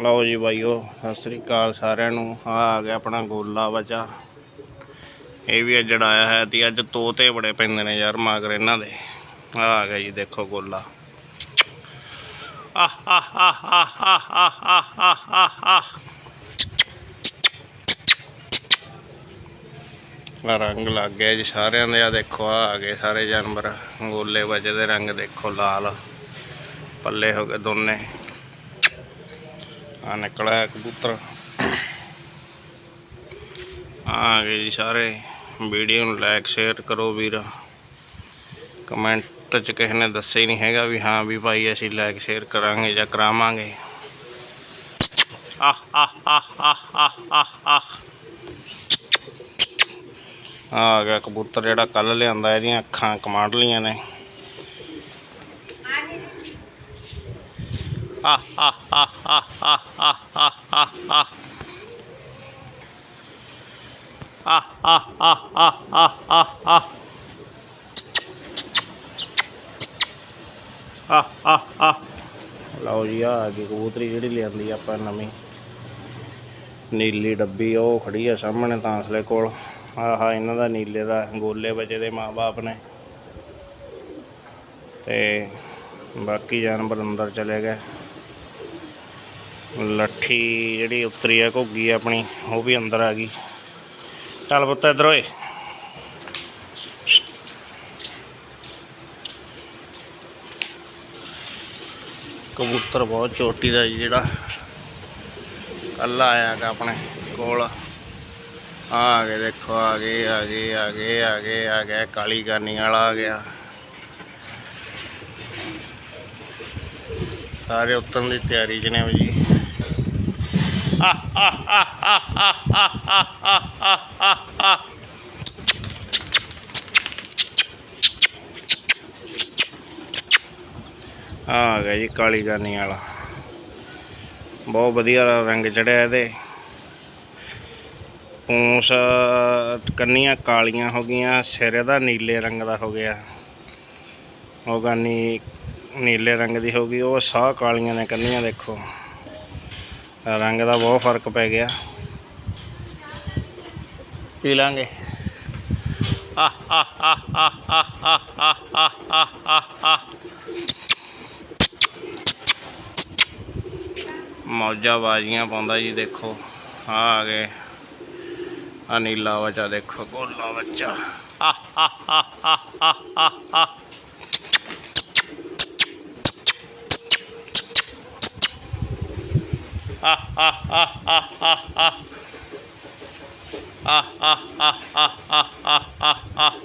ਲਓ ਜੀ ਬਾਈਓ, ਸਤਿ ਸ੍ਰੀ ਅਕਾਲ ਸਾਰਿਆਂ ਨੂੰ। ਆ ਆ ਗਿਆ ਆਪਣਾ ਗੋਲਾ ਬੱਚਾ। ਇਹ ਵੀ ਅੱਜ ਆਇਆ ਹੈ ਤੇ ਅੱਜ ਤੋਤੇ ਬੜੇ ਪੈਂਦੇ ਨੇ ਯਾਰ ਮਾਗਰ ਇਹਨਾਂ ਦੇ। ਆ ਆ ਗਿਆ ਜੀ, ਦੇਖੋ ਗੋਲਾ। ਆਹ ਆਹ ਆਹ ਆਹ ਆਹ ਆਹ ਆਹ ਆਹ ਆਹ ਆਹ। ਰੰਗ ਲੱਗ ਗਿਆ ਜੀ ਸਾਰਿਆਂ ਦੇ। ਆ ਦੇਖੋ ਆ ਆ ਗਏ ਸਾਰੇ ਜਾਨਵਰ। ਗੋਲੇ ਵਜੇ ਦੇ ਰੰਗ ਦੇਖੋ ਲਾਲ। ਪੱਲੇ ਹੋ ਗਏ ਦੋਨੇ। ਆ ਨਿਕਲਿਆ ਕਬੂਤਰ। ਆ ਗਏ ਜੀ ਸਾਰੇ। ਵੀਡੀਓ ਨੂੰ ਲਾਈਕ ਸ਼ੇਅਰ ਕਰੋ ਵੀਰ। ਕਮੈਂਟ ਚ ਕਿਸੇ ਨੇ ਦੱਸਿਆ ਹੀ ਨਹੀਂ ਹੈਗਾ ਵੀ ਹਾਂ ਵੀ ਭਾਈ ਅਸੀਂ ਲਾਈਕ ਸ਼ੇਅਰ ਕਰਾਂਗੇ ਜਾਂ ਕਰਾਵਾਂਗੇ। ਆਹ ਆਹ ਆਹ ਆਹ ਆਹ ਆਹ ਆਹ। ਆ ਗਿਆ ਕਬੂਤਰ ਜਿਹੜਾ ਕੱਲ ਲਿਆਂਦਾ, ਇਹਦੀਆਂ ਅੱਖਾਂ ਕਮਾਂਡ ਲੀਆਂ ਨੇ। ਆਹ ਆਹ ਆਹ ਆਹ ਆਹ ਆਹ ਆਹ ਆਹ ਆਹ ਆਹ ਆਹ ਆਹ ਆਹ ਆਹ ਆਹ ਆਹ ਆਹ ਆਹ ਆਹ ਲਓ ਜੀ ਆ ਗਈ ਕਬੂਤਰੀ ਜਿਹੜੀ ਲਿਆਂਦੀ ਆਪਾਂ ਨਵੀਂ। ਨੀਲੀ ਡੱਬੀ, ਉਹ ਖੜੀ ਆ ਸਾਹਮਣੇ ਤਾਂਸਲੇ ਕੋਲ। ਆਹਾ, ਇਹਨਾਂ ਦਾ ਨੀਲੇ ਦਾ ਗੋਲੇ ਬੱਚੇ ਦੇ ਮਾਪੇ ਨੇ। ਤੇ ਬਾਕੀ ਜਾਨਵਰ ਅੰਦਰ ਚਲੇ ਗਏ। ਲੱਠੀ ਜਿਹੜੀ ਉਤਰੀ ਆ, ਘੁੱਗੀ ਆਪਣੀ, ਉਹ ਵੀ ਅੰਦਰ ਆ ਗਈ। ਚੱਲ ਪੁੱਤ ਇੱਧਰ ਓਏ। ਕਬੂਤਰ ਬਹੁਤ ਚੋਟੀ ਦਾ ਜੀ ਜਿਹੜਾ। ਕੱਲ ਆਇਆ ਗਾ ਆਪਣੇ ਕੋਲ। ਆ ਗਏ, ਦੇਖੋ, ਆ ਗਏ ਆ ਗਏ ਆ ਗਏ ਆ ਗਏ ਆ ਗਏ, ਕਾਲੀ ਕਰਨੀ ਵਾਲਾ ਆ ਗਿਆ। ਸਾਰੇ ਉਤਰਨ ਦੀ ਤਿਆਰੀ 'ਚ ਨੇ ਜੀ। ਆ ਗਿਆ ਜੀ ਕਾਲੀ ਗਾਨੀ ਵਾਲਾ। ਬਹੁਤ ਵਧੀਆ ਰੰਗ ਚੜਿਆ ਇਹਦੇ। ਪੂੰਛ, ਕੰਨੀਆਂ ਕਾਲੀਆਂ ਹੋ ਗਈਆਂ, ਸਿਰ ਇਹਦਾ ਨੀਲੇ ਰੰਗ ਦਾ ਹੋ ਗਿਆ। ਉਹ ਗਾਨੀ ਨੀਲੇ ਰੰਗ ਦੀ ਹੋ ਗਈ, ਉਹ ਸਾਹ ਕਾਲੀਆਂ ਨੇ ਕੰਨੀਆਂ ਦੇਖੋ। ਰੰਗ ਦਾ ਬਹੁਤ ਫ਼ਰਕ ਪੈ ਗਿਆ ਪੀ ਲਾਂਗੇ ਆ ਆ ਆ ਆ ਆ ਆ ਆ ਆ ਆ ਆ ਮੌਜਾਂ ਬਾਜ਼ੀਆਂ ਪਾਉਂਦਾ ਜੀ ਦੇਖੋ ਆ ਆ ਗਏ ਆ ਨੀਲਾ ਬੱਚਾ ਦੇਖੋ ਗੋਲਾ ਬੱਚਾ ਆ ਆ ਆ ਆ ਆ ਆ ਆ ਆ ਆ ਆ ਆ ਆ ਆ ਆ ਆ ਆ ਆ ਆ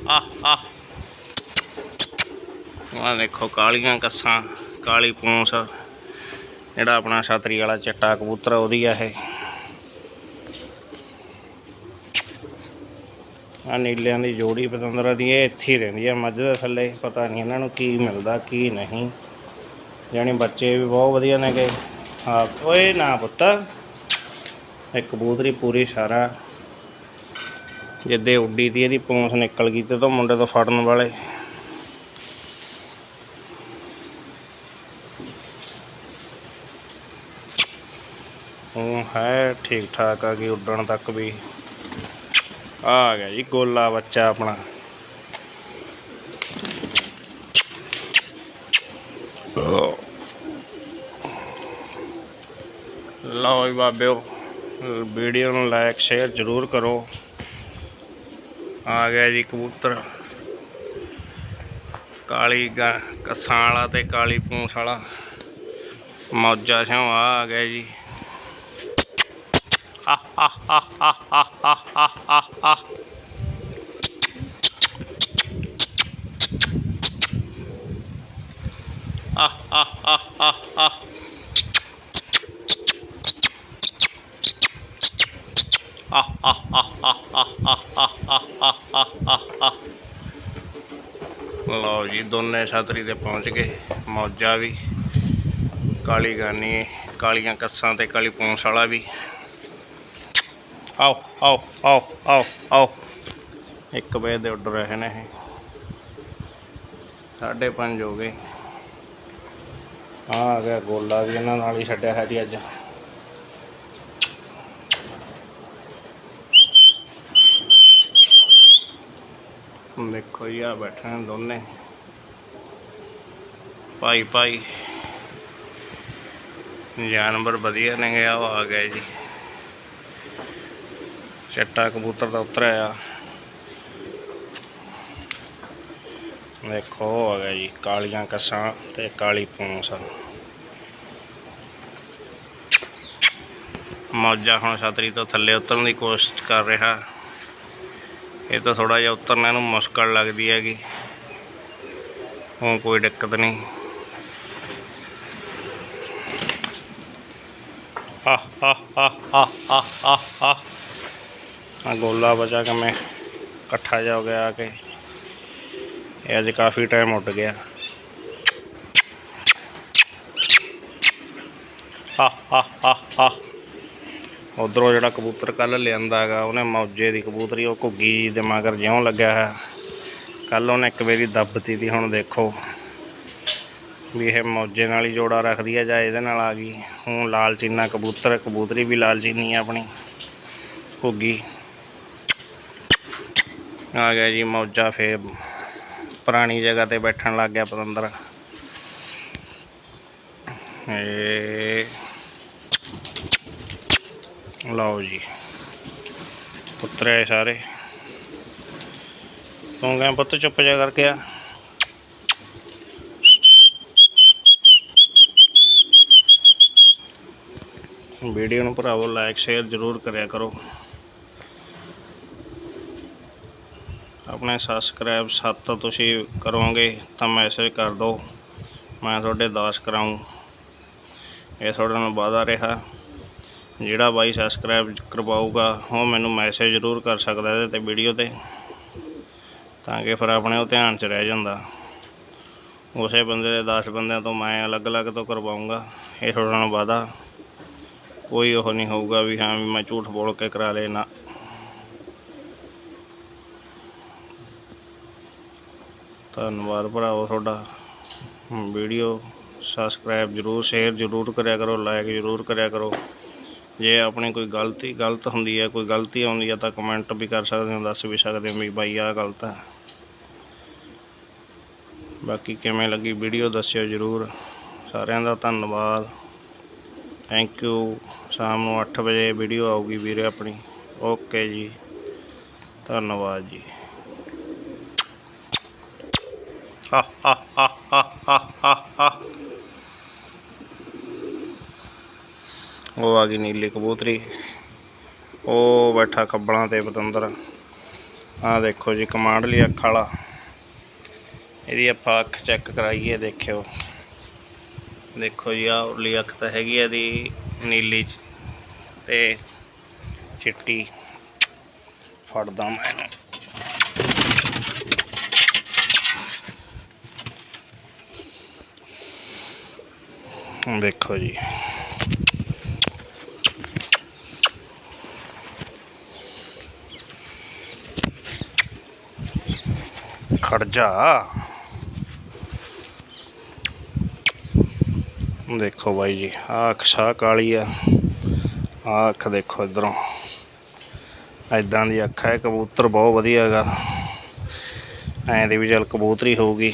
ਆ ਆ ਆ ਦੇਖੋ ਕਾਲੀਆਂ ਕੱਸਾਂ, ਕਾਲੀ ਪੂੰਸ, ਜਿਹੜਾ ਆਪਣਾ ਛਤਰੀ ਵਾਲਾ ਚਿੱਟਾ ਕਬੂਤਰ ਉਹਦੀ ਆ ਇਹ। ਆ ਨੀਲਿਆਂ ਦੀ ਜੋੜੀ ਪਤੰਦਰਾਂ ਦੀ, ਇਹ ਇੱਥੇ ਹੀ ਰਹਿੰਦੀ ਆ, ਮੱਝ ਦੇ ਥੱਲੇ। ਪਤਾ ਨਹੀਂ ਇਹਨਾਂ ਨੂੰ ਕੀ ਮਿਲਦਾ, ਕੀ ਨਹੀਂ। ਜਾਣੀ ਬੱਚੇ ਵੀ ਬਹੁਤ ਵਧੀਆ ਨੇ ਗਏ ਹਾਂ ਓਏ ਨਾ ਪੁੱਤ। ਇਹ ਕਬੂਤਰੀ ਪੂਰੀ ਸਾਰਾ। ਜਿੱਦੇ ਉੱਡੀ ਤੀ, ਇਹਦੀ ਪੂੰਛ ਨਿਕਲ ਗਈ ਤੇ ਤੋਂ ਮੁੰਡੇ ਤੋਂ ਫੜਨ ਵਾਲੇ। ਉਹ ਹੈ ਠੀਕ ਠਾਕ ਆ ਗਈ ਉੱਡਣ ਤੱਕ ਵੀ। ਆ ਗਿਆ ਜੀ ਗੋਲਾ ਬੱਚਾ ਆਪਣਾ। ਲਓ ਜੀ ਬਾਬਿਓ। ਵੀਡੀਓ ਨੂੰ ਲਾਈਕ ਸ਼ੇਅਰ ਜ਼ਰੂਰ ਕਰੋ। ਆ ਗਿਆ ਜੀ ਕਬੂਤਰ। ਕਾਲੀ ਕੱਸਾਂ ਵਾਲਾ ਤੇ ਕਾਲੀ ਪੂੰਛ ਵਾਲਾ। ਮੌਜਾ ਸਿਉ ਆ ਗਿਆ ਜੀ। ਆਹ ਆਹ ਆਹ ਆਹ ਦੋਨੇ ਛਾਤਰੀ ਤੇ ਪਹੁੰਚ ਗਏ। ਮੌਜਾ ਵੀ। ਕਾਲੀ ਗਾਨੀ, ਕਾਲੀਆਂ ਕੱਸਾਂ ਤੇ ਕਾਲੀ ਪੌਂਸ ਵਾਲਾ ਵੀ। ਆਓ ਆਓ ਆਓ ਆਓ ਆਓ। ਇੱਕ ਵਜੇ ਦੇ ਉੱਡ ਰਹੇ ਨੇ ਇਹ। 5:30 ਹੋ ਗਏ। ਆ ਗਿਆ ਗੋਲਾ ਵੀ ਇਹਨਾਂ ਨਾਲ ਹੀ ਛੱਡਿਆ ਹੈ ਜੀ ਅੱਜ। ਦੇਖੋ ਜੀ ਆ ਬੈਠੇ ਦੋਨੇ। ਭਾਈ ਭਾਈ। ਜਾਨਵਰ ਵਧੀਆ ਨੇ ਗਿਆ, ਉਹ ਆ ਗਿਆ ਜੀ। ਚਿੱਟਾ ਕਬੂਤਰ ਦਾ ਉਤਰਿਆ। ਆ ਦੇਖੋ, ਉਹ ਆ ਗਿਆ ਜੀ, ਕਾਲੀਆਂ ਕੱਸਾਂ ਤੇ ਕਾਲੀ ਪੂੰਛ ਮੌਜਾ ਹੁਣ ਛਤਰੀ ਤੋਂ ਥੱਲੇ ਉਤਰਨ ਦੀ ਕੋਸ਼ਿਸ਼ ਕਰ ਰਿਹਾ। ਇਹ ਤਾਂ ਥੋੜਾ ਜਿਹਾ ਉਤਰਨਾ ਨੂੰ ਮੁਸ਼ਕਲ ਲੱਗਦੀ ਹੈਗੀ। ਹੁਣ ਕੋਈ ਦਿੱਕਤ ਨਹੀਂ। ਆ ਆ ਆ ਆ ਆ ਆ ਆ ਆ ਗੋਲਾ ਬਚਾ ਕੇ ਮੈਂ ਇਕੱਠਾ ਜਾ ਹੋ ਗਿਆ ਆ ਕੇ। ਇਹ ਅੱਜ ਕਾਫੀ ਟਾਈਮ ਉੱਡ ਗਿਆ। ਆ ਆ ਆ ਆ ਉਧਰੋਂ ਜਿਹੜਾ ਕਬੂਤਰ ਕੱਲ ਲਿਆਂਦਾ ਹੈਗਾ, ਉਹਨੇ ਮੌਜੇ ਦੀ ਕਬੂਤਰੀ, ਉਹ ਘੁੱਗੀ ਦੇ ਮਗਰ ਜਿਉਂ ਲੱਗਿਆ ਹੈ ਕੱਲ ਉਹਨੇ ਇੱਕ ਵਾਰੀ ਦੱਬਤੀ ਦੀ ਹੁਣ ਦੇਖੋ। ਵੀ ਇਹ ਮੌਜੇ ਨਾਲ ਹੀ ਜੋੜਾ ਰੱਖਦੀ ਹੈ ਜਾਂ ਇਹਦੇ ਨਾਲ ਆ ਗਈ। ਹੁਣ ਲਾਲਚੀਨਾ ਕਬੂਤਰ, ਕਬੂਤਰੀ ਵੀ ਲਾਲਚੀਨੀ ਆਪਣੀ। ਘੁੱਗੀ ਆ ਗਿਆ ਜੀ ਮੌਜਾ ਫੇਰ ਪੁਰਾਣੀ ਜਗ੍ਹਾ ਤੇ ਬੈਠਣ ਲੱਗ ਗਿਆ ਪਤੰਦਰ। ਇਹ ਲਓ ਜੀ। ਪੁੱਤਰੇ ਸਾਰੇ। ਤੂੰ ਕਹਿੰਦਾ ਪੁੱਤ ਚੁੱਪ ਜਾ ਕਰਕੇ ਆ? ਵੀਡੀਓ ਨੂੰ ਭਰਾਵੋ ਲਾਈਕ ਸ਼ੇਅਰ ਜ਼ਰੂਰ ਕਰਿਆ ਕਰੋ। ਆਪਣੇ ਸਬਸਕ੍ਰਾਈਬ ਸੱਤ ਤੁਸੀਂ ਕਰੋਗੇ ਤਾਂ ਮੈਸੇਜ ਕਰ ਦਿਓ। ਮੈਂ ਤੁਹਾਡੇ ਦਾਸ ਕਰਾਉਂ ਇਹ ਤੁਹਾਡੇ ਨਾਲ ਵਾਅਦਾ ਰਿਹਾ। ਜਿਹੜਾ ਬਾਈ ਸਬਸਕ੍ਰਾਈਬ ਕਰਵਾਊਗਾ, ਉਹ ਮੈਨੂੰ ਮੈਸੇਜ ਜ਼ਰੂਰ ਕਰ ਸਕਦਾ ਇਹਦੇ ਤੇ ਵੀਡੀਓ ਤੇ, ਤਾਂ ਕਿ ਫਿਰ ਆਪਣੇ ਉਹ ਧਿਆਨ 'ਚ ਰਹਿ ਜਾਂਦਾ। ਉਸੇ ਬੰਦੇ ਦੇ 10 ਬੰਦਿਆਂ ਤੋਂ ਮੈਂ ਅਲੱਗ-ਅਲੱਗ ਤੋਂ ਕਰਵਾਊਂਗਾ। ਇਹ ਤੁਹਾਡੇ ਨਾਲ ਵਾਅਦਾ। ਕੋਈ ਉਹ ਨਹੀਂ ਹੋਊਗਾ ਵੀ ਹਾਂ ਵੀ ਮੈਂ ਝੂਠ ਬੋਲ ਕੇ ਕਰਾ ਲੈਣਾ ਧੰਨਵਾਦ ਭਰਾਓ ਤੁਹਾਡਾ। ਵੀਡੀਓ ਸਬਸਕ੍ਰਾਈਬ ਜ਼ਰੂਰ ਸ਼ੇਅਰ ਜ਼ਰੂਰ ਕਰਿਆ ਕਰੋ ਲਾਈਕ ਜ਼ਰੂਰ ਕਰਿਆ ਕਰੋ। ਜੇ ਆਪਣੀ ਕੋਈ ਗਲਤੀ, ਗਲਤ ਹੁੰਦੀ ਹੈ, ਕੋਈ ਗਲਤੀ ਆਉਂਦੀ ਹੈ ਤਾਂ ਕਮੈਂਟ ਵੀ ਕਰ ਸਕਦੇ ਹੋ, ਦੱਸ ਵੀ ਸਕਦੇ ਹੋ ਵੀ ਬਾਈ ਆਹ ਗਲਤ ਹੈ। ਬਾਕੀ ਕਿਵੇਂ ਲੱਗੀ ਵੀਡੀਓ ਦੱਸਿਓ ਜ਼ਰੂਰ। ਸਾਰਿਆਂ ਦਾ ਧੰਨਵਾਦ। ਥੈਂਕ ਯੂ ਸ਼ਾਮ ਨੂੰ 8 ਵਜੇ ਵੀਡੀਓ ਆਊਗੀ ਵੀਰੇ ਆਪਣੀ। ਓਕੇ ਜੀ। ਧੰਨਵਾਦ ਜੀ। ਹਾ ਹਾ ਹਾ ਹਾ ਹਾ ਹਾ ਹਾ। ਉਹ ਆ ਗਈ ਨੀਲੀ ਕਬੂਤਰੀ। ਉਹ ਬੈਠਾ ਕੱਬਲਾਂ ਤੇ ਪਤੰਦਰ। ਆਹ ਦੇਖੋ ਜੀ, ਕਮਾਂਡ ਲਈ ਅੱਖ ਵਾਲਾ। ਇਹਦੀ ਆਪਾਂ ਅੱਖ ਚੈੱਕ ਕਰਾਈਏ, ਦੇਖਿਓ। ਦੇਖੋ ਜੀ, ਆਹ ਉਰਲੀ ਅੱਖ ਤਾਂ ਹੈਗੀ ਆ ਇਹਦੀ, ਨੀਲੀ ਚ। ਤੇ ਚਿੱਟੀ। ਫੜਦਾ ਮੈਂ ਇਹਨੂੰ। ਦੇਖੋ ਜੀ। ਖੜ ਜਾ। ਦੇਖੋ ਬਾਈ ਜੀ, ਆਹ ਅੱਖ ਸ਼ਾਹ ਕਾਲੀ ਆ। ਆਹ ਅੱਖ ਦੇਖੋ ਇਧਰੋਂ। ਐਦਾਂ ਦੀ ਅੱਖ ਹੈ, ਕਬੂਤਰ ਬਹੁਤ ਵਧੀਆ ਹੈਗਾ। ਐਂ ਦੀ ਵੀ ਚੱਲ ਕਬੂਤਰੀ ਹੋਊਗੀ।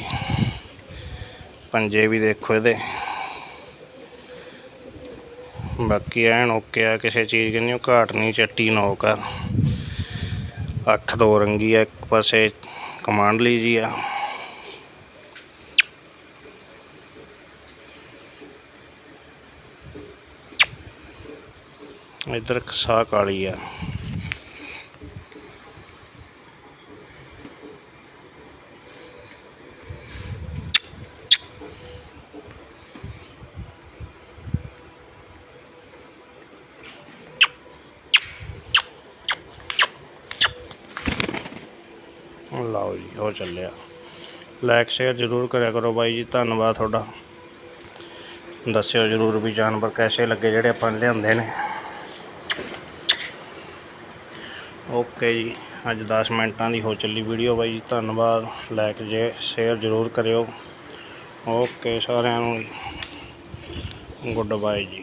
ਪੰਜੇ ਵੀ ਦੇਖੋ ਇਹਦੇ। ਬਾਕੀ ਐਨ ਓਕੇ ਆ, ਕਿਸੇ ਚੀਜ਼ ਕਿੰਨੀ ਘਾਟ ਨਹੀਂ, ਚੱਟੀ ਨੋਕ ਆ। ਅੱਖ ਦੋ ਰੰਗੀ ਆ, ਇੱਕ ਪਾਸੇ ਕਮਾਂਡ ਲਈ ਜੀ ਆ। ਇਧਰ ਸਾਹ ਕਾਲੀ ਆ। ਲਓ ਜੀ, ਉਹ ਚੱਲਿਆ। ਲਾਈਕ ਸ਼ੇਅਰ ਜ਼ਰੂਰ ਕਰਿਆ ਕਰੋ ਬਾਈ ਜੀ, ਧੰਨਵਾਦ ਤੁਹਾਡਾ। ਦੱਸਿਓ ਜ਼ਰੂਰ ਵੀ ਜਾਨਵਰ ਕੈਸੇ ਲੱਗੇ, ਜਿਹੜੇ ਆਪਾਂ ਲਿਆਂਦੇ ਨੇ। ਓਕੇ ਜੀ, ਅੱਜ 10 ਮਿੰਟਾਂ ਦੀ ਹੋ ਚੱਲੀ ਵੀਡੀਓ ਬਾਈ ਜੀ ਧੰਨਵਾਦ ਲਾਈਕ ਜੇ ਸ਼ੇਅਰ ਜ਼ਰੂਰ ਕਰਿਓ। ਓਕੇ ਸਾਰਿਆਂ ਨੂੰ ਗੁੱਡ ਬਾਏ ਜੀ।